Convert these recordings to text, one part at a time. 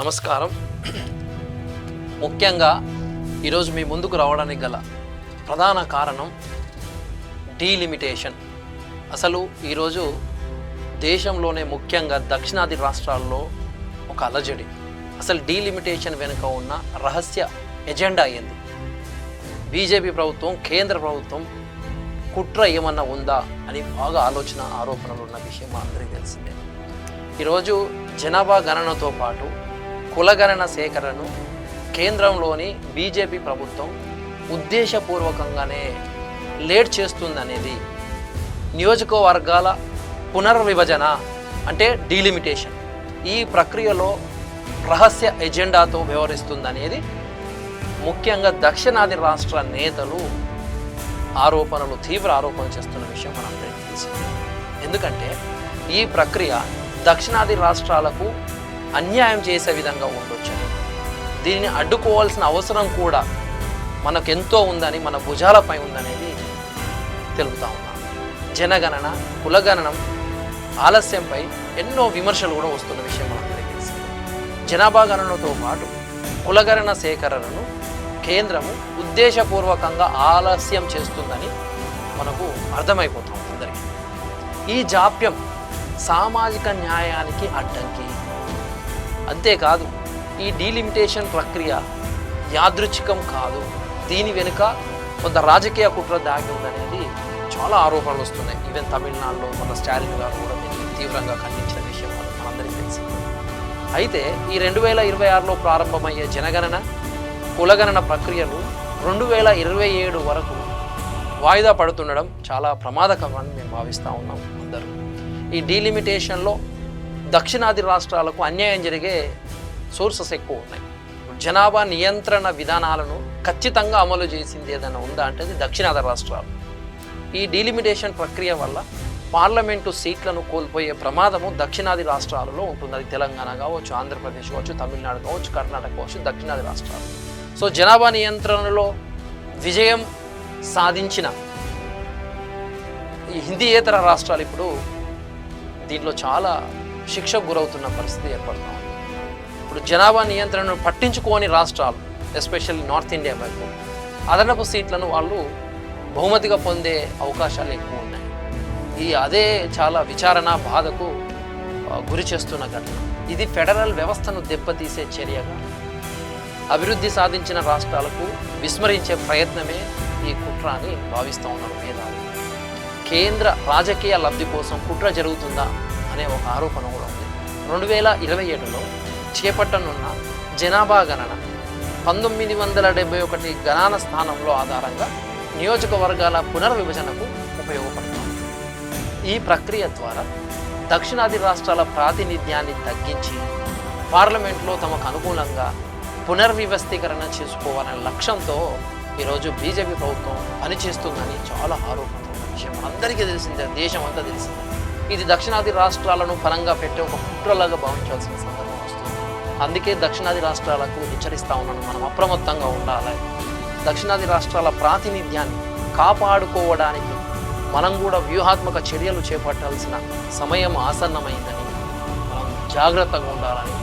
నమస్కారం. ముఖ్యంగా ఈరోజు మీ ముందుకు రావడానికి గల ప్రధాన కారణం డీలిమిటేషన్. అసలు ఈరోజు దేశంలోనే ముఖ్యంగా దక్షిణాది రాష్ట్రాల్లో ఒక అలజడి. అసలు డీలిమిటేషన్ వెనుక ఉన్న రహస్య ఎజెండా అయ్యింది బీజేపీ ప్రభుత్వం కేంద్ర ప్రభుత్వం కుట్ర ఏమన్నా ఉందా అని బాగా ఆలోచన ఆరోపణలు ఉన్న విషయం అందరికీ తెలిసిందే. ఈరోజు జనాభా గణనతో పాటు కులగణన సేకరణను కేంద్రంలోని బీజేపీ ప్రభుత్వం ఉద్దేశపూర్వకంగానే లేట్ చేస్తుందనేది నియోజకవర్గాల పునర్విభజన అంటే డీలిమిటేషన్ ఈ ప్రక్రియలో రహస్య ఎజెండాతో వ్యవహరిస్తుందనేది ముఖ్యంగా దక్షిణాది రాష్ట్ర నేతలు ఆరోపణలు తీవ్ర ఆరోపణలు చేస్తున్న విషయం మనందరికీ తెలిసింది ఎందుకంటే ఈ ప్రక్రియ దక్షిణాది రాష్ట్రాలకు అన్యాయం చేసే విధంగా ఉండొచ్చని దీనిని అడ్డుకోవాల్సిన అవసరం కూడా మనకెంతో ఉందని మన భుజాలపై ఉందనేది తెలుపుతా ఉన్నాం. జనగణన కులగణనం ఆలస్యంపై ఎన్నో విమర్శలు కూడా వస్తున్న విషయం మనందరికీ తెలిసి. జనాభా గణనతో పాటు కులగణన సేకరణను కేంద్రము ఉద్దేశపూర్వకంగా ఆలస్యం చేస్తుందని మనకు అర్థమైపోతాం అందరికీ. ఈ జాప్యం సామాజిక న్యాయానికి అడ్డంకి. అంతేకాదు ఈ డీలిమిటేషన్ ప్రక్రియ యాదృచ్ఛికం కాదు. దీని వెనుక కొంత రాజకీయ కుట్ర దాగి ఉందనేది చాలా ఆరోపణలు వస్తున్నాయి. ఈవెన్ తమిళనాడులో మన స్టాలిన్ గారు కూడా దీన్ని తీవ్రంగా ఖండించిన విషయం మనందరికీ తెలిసింది. అయితే ఈ రెండు వేల ఇరవై ఆరులో ప్రారంభమయ్యే జనగణన కులగణన ప్రక్రియలు రెండు వేల ఇరవై ఏడు వరకు వాయిదా పడుతుండడం చాలా ప్రమాదకరమని మేము భావిస్తూ ఉన్నాం అందరూ. ఈ డీలిమిటేషన్లో దక్షిణాది రాష్ట్రాలకు అన్యాయం జరిగే సోర్సెస్ ఎక్కువ ఉన్నాయి. జనాభా నియంత్రణ విధానాలను ఖచ్చితంగా అమలు చేసింది ఏదైనా ఉందా అంటే అది దక్షిణాది రాష్ట్రాలు. ఈ డీలిమిటేషన్ ప్రక్రియ వల్ల పార్లమెంటు సీట్లను కోల్పోయే ప్రమాదము దక్షిణాది రాష్ట్రాలలో ఉంటుంది. అది తెలంగాణ కావచ్చు ఆంధ్రప్రదేశ్ కావచ్చు తమిళనాడు కావచ్చు కర్ణాటక కావచ్చు దక్షిణాది రాష్ట్రాలు. సో జనాభా నియంత్రణలో విజయం సాధించిన ఈ హిందీయేతర రాష్ట్రాలు ఇప్పుడు దీంట్లో చాలా శిక్షకు గురవుతున్న పరిస్థితి ఏర్పడుతూ ఉంది ఇప్పుడు జనాభా నియంత్రణను పట్టించుకోని రాష్ట్రాలు ఎస్పెషల్లీ నార్త్ ఇండియా వైపు అదనపు సీట్లను వాళ్ళు బహుమతిగా పొందే అవకాశాలు ఎక్కువ ఉన్నాయి. ఈ అదే చాలా విచారణ బాధకు గురి చేస్తున్న ఘటన. ఇది ఫెడరల్ వ్యవస్థను దెబ్బతీసే చర్యగా అభివృద్ధి సాధించిన రాష్ట్రాలకు విస్మరించే ప్రయత్నమే ఈ కుట్ర అని భావిస్తూ ఉన్నారు మేధావులు. కేంద్ర రాజకీయ లబ్ధి కోసం కుట్ర జరుగుతుందా? అనే ఒక ఆరోపణ కూడా ఉంది. రెండు వేల ఇరవై ఏడులో చేపట్టనున్న జనాభా గణన పంతొమ్మిది వందల డెబ్బై ఒకటి గణన స్థానంలో ఆధారంగా నియోజకవర్గాల పునర్విభజనకు ఉపయోగపడుతుంది. ఈ ప్రక్రియ ద్వారా దక్షిణాది రాష్ట్రాల ప్రాతినిధ్యాన్ని తగ్గించి పార్లమెంట్లో తమకు అనుకూలంగా పునర్వ్యవస్థీకరణ చేసుకోవాలనే లక్ష్యంతో ఈరోజు బీజేపీ ప్రభుత్వం పనిచేస్తుందని చాలా ఆరోపణలు. విషయం అందరికీ తెలిసిందే దేశం అంతా తెలిసిందే. ఇది దక్షిణాది రాష్ట్రాలను పరంగా పెట్టే ఒక కుట్రలాగా భావించాల్సిన సందర్భం వస్తుంది. అందుకే దక్షిణాది రాష్ట్రాలకు హెచ్చరిస్తా ఉన్నాను. మనం అప్రమత్తంగా ఉండాలి. దక్షిణాది రాష్ట్రాల ప్రాతినిధ్యాన్ని కాపాడుకోవడానికి మనం కూడా వ్యూహాత్మక చర్యలు చేపట్టాల్సిన సమయం ఆసన్నమైందని మనం జాగ్రత్తగా ఉండాలని.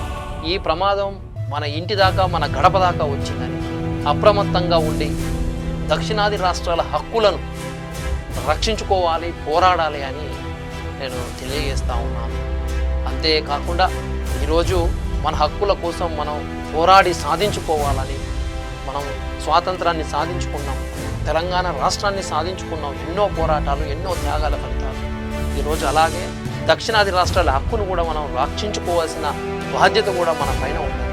ఈ ప్రమాదం మన ఇంటి దాకా మన గడప దాకా వచ్చిందని అప్రమత్తంగా ఉండి దక్షిణాది రాష్ట్రాల హక్కులను రక్షించుకోవాలి పోరాడాలి అని నేను తెలియజేస్తా ఉన్నాను. అంతేకాకుండా ఈరోజు మన హక్కుల కోసం మనం పోరాడి సాధించుకోవాలని మనం స్వాతంత్రాన్ని సాధించుకున్నాం తెలంగాణ రాష్ట్రాన్ని సాధించుకున్నాం ఎన్నో పోరాటాలు ఎన్నో త్యాగాల ఫలితాలు. ఈరోజు అలాగే దక్షిణాది రాష్ట్రాల హక్కును కూడా మనం రక్షించుకోవాల్సిన బాధ్యత కూడా మన పైన ఉంది.